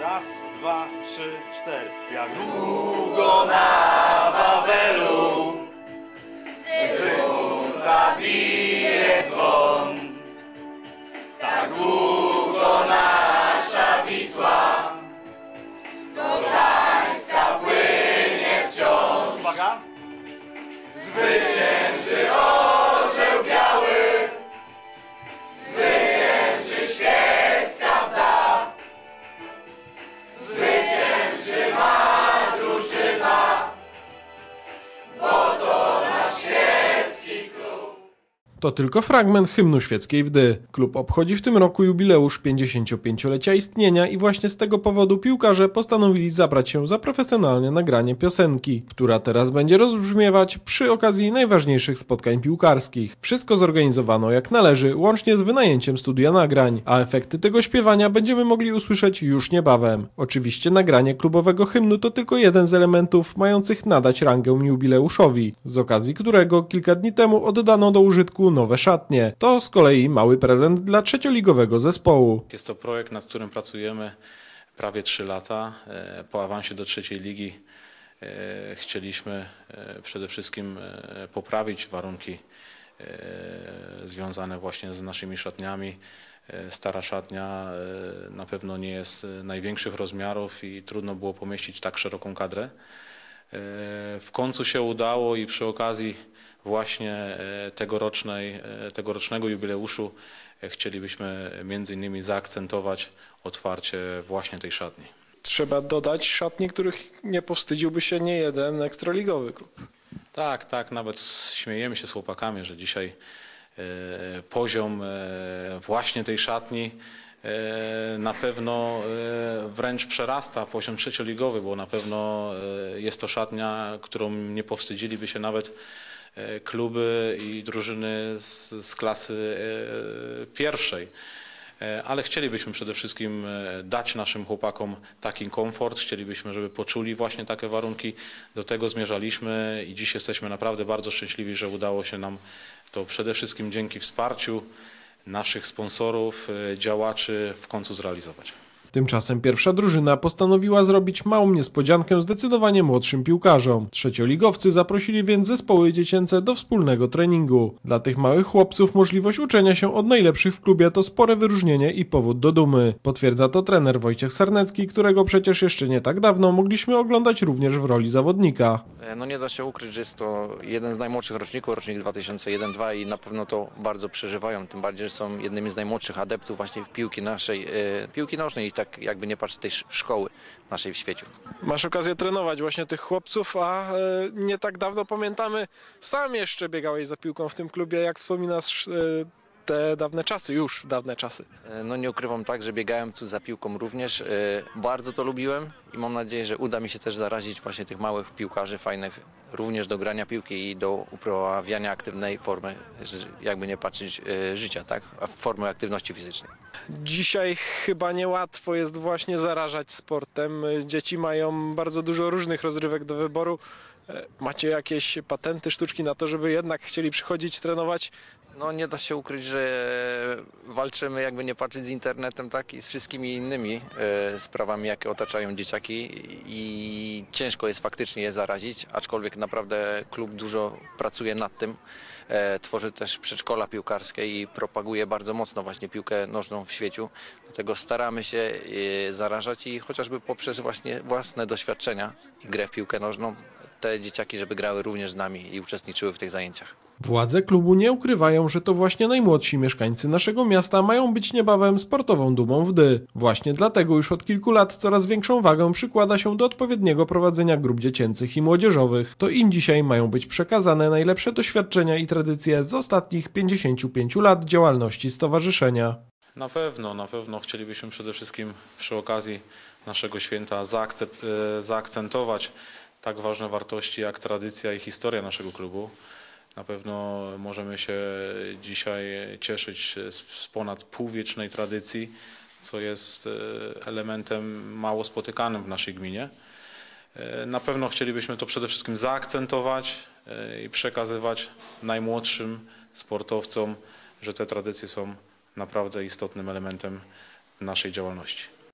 Raz, dwa, trzy, cztery. Jak długo na Wawelu bije To tylko fragment hymnu świeckiej wdy. Klub obchodzi w tym roku jubileusz 55-lecia istnienia i właśnie z tego powodu piłkarze postanowili zabrać się za profesjonalne nagranie piosenki, która teraz będzie rozbrzmiewać przy okazji najważniejszych spotkań piłkarskich. Wszystko zorganizowano jak należy, łącznie z wynajęciem studia nagrań, a efekty tego śpiewania będziemy mogli usłyszeć już niebawem. Oczywiście nagranie klubowego hymnu to tylko jeden z elementów mających nadać rangę jubileuszowi, z okazji którego kilka dni temu oddano do użytku nowe szatnie. To z kolei mały prezent dla trzecioligowego zespołu. Jest to projekt, nad którym pracujemy prawie 3 lata. E, Po awansie do trzeciej ligi e, chcieliśmy e, przede wszystkim poprawić warunki związane właśnie z naszymi szatniami. Stara szatnia na pewno nie jest największych rozmiarów i trudno było pomieścić tak szeroką kadrę. W końcu się udało i przy okazji właśnie e, tegorocznej, e, tegorocznego jubileuszu e, chcielibyśmy między innymi zaakcentować otwarcie właśnie tej szatni. Trzeba dodać szatni, których nie powstydziłby się nie jeden ekstraligowy klub. Tak, tak, nawet śmiejemy się z chłopakami, że dzisiaj poziom właśnie tej szatni na pewno wręcz przerasta poziom trzecioligowy, bo na pewno jest to szatnia, którą nie powstydziliby się nawet kluby i drużyny z, z klasy e, pierwszej. E, Ale chcielibyśmy przede wszystkim e, dać naszym chłopakom taki komfort, chcielibyśmy, żeby poczuli właśnie takie warunki. Do tego zmierzaliśmy i dziś jesteśmy naprawdę bardzo szczęśliwi, że udało się nam to przede wszystkim dzięki wsparciu naszych sponsorów, e, działaczy w końcu zrealizować. Tymczasem pierwsza drużyna postanowiła zrobić małą niespodziankę zdecydowanie młodszym piłkarzom. Trzecioligowcy zaprosili więc zespoły dziecięce do wspólnego treningu. Dla tych małych chłopców możliwość uczenia się od najlepszych w klubie to spore wyróżnienie i powód do dumy. Potwierdza to trener Wojciech Sarnecki, którego przecież jeszcze nie tak dawno mogliśmy oglądać również w roli zawodnika. E, No nie da się ukryć, że jest to jeden z najmłodszych roczników, rocznik 2001-2002 i na pewno to bardzo przeżywają, tym bardziej, że są jednymi z najmłodszych adeptów właśnie piłki naszej, e, piłki nożnej i tak jakby nie patrzeć tej sz- szkoły naszej w świecie. Masz okazję trenować właśnie tych chłopców, a e, nie tak dawno pamiętamy, sam jeszcze biegałeś za piłką w tym klubie, jak wspominasz e, te dawne czasy, już dawne czasy. E, No nie ukrywam tak, że biegałem tu za piłką również, e, bardzo to lubiłem i mam nadzieję, że uda mi się też zarazić właśnie tych małych piłkarzy fajnych również do grania piłki i do uprawiania aktywnej formy, jakby nie patrzeć, e, życia, tak, formy aktywności fizycznej. Dzisiaj chyba niełatwo jest właśnie zarażać sportem. Dzieci mają bardzo dużo różnych rozrywek do wyboru. Macie jakieś patenty, sztuczki na to, żeby jednak chcieli przychodzić trenować? No nie da się ukryć, że walczymy jakby nie patrzeć z internetem, tak i z wszystkimi innymi e, sprawami, jakie otaczają dzieciaki i ciężko jest faktycznie je zarazić, aczkolwiek naprawdę klub dużo pracuje nad tym. E, tworzy też przedszkola piłkarskie i propaguje bardzo mocno właśnie piłkę nożną w świecie. Dlatego staramy się e, zarażać i chociażby poprzez właśnie własne doświadczenia i grę w piłkę nożną te dzieciaki, żeby grały również z nami i uczestniczyły w tych zajęciach. Władze klubu nie ukrywają, że to właśnie najmłodsi mieszkańcy naszego miasta mają być niebawem sportową dumą wdy. Właśnie dlatego już od kilku lat coraz większą wagę przykłada się do odpowiedniego prowadzenia grup dziecięcych i młodzieżowych. To im dzisiaj mają być przekazane najlepsze doświadczenia i tradycje z ostatnich 55 lat działalności stowarzyszenia. Na pewno, na pewno chcielibyśmy przede wszystkim przy okazji naszego święta e, zaakcentować tak ważne wartości jak tradycja i historia naszego klubu. Na pewno możemy się dzisiaj cieszyć z, ponad półwiecznej tradycji, co jest e, elementem mało spotykanym w naszej gminie. E, Na pewno chcielibyśmy to przede wszystkim zaakcentować e, i przekazywać najmłodszym sportowcom, że te tradycje są naprawdę istotnym elementem naszej działalności.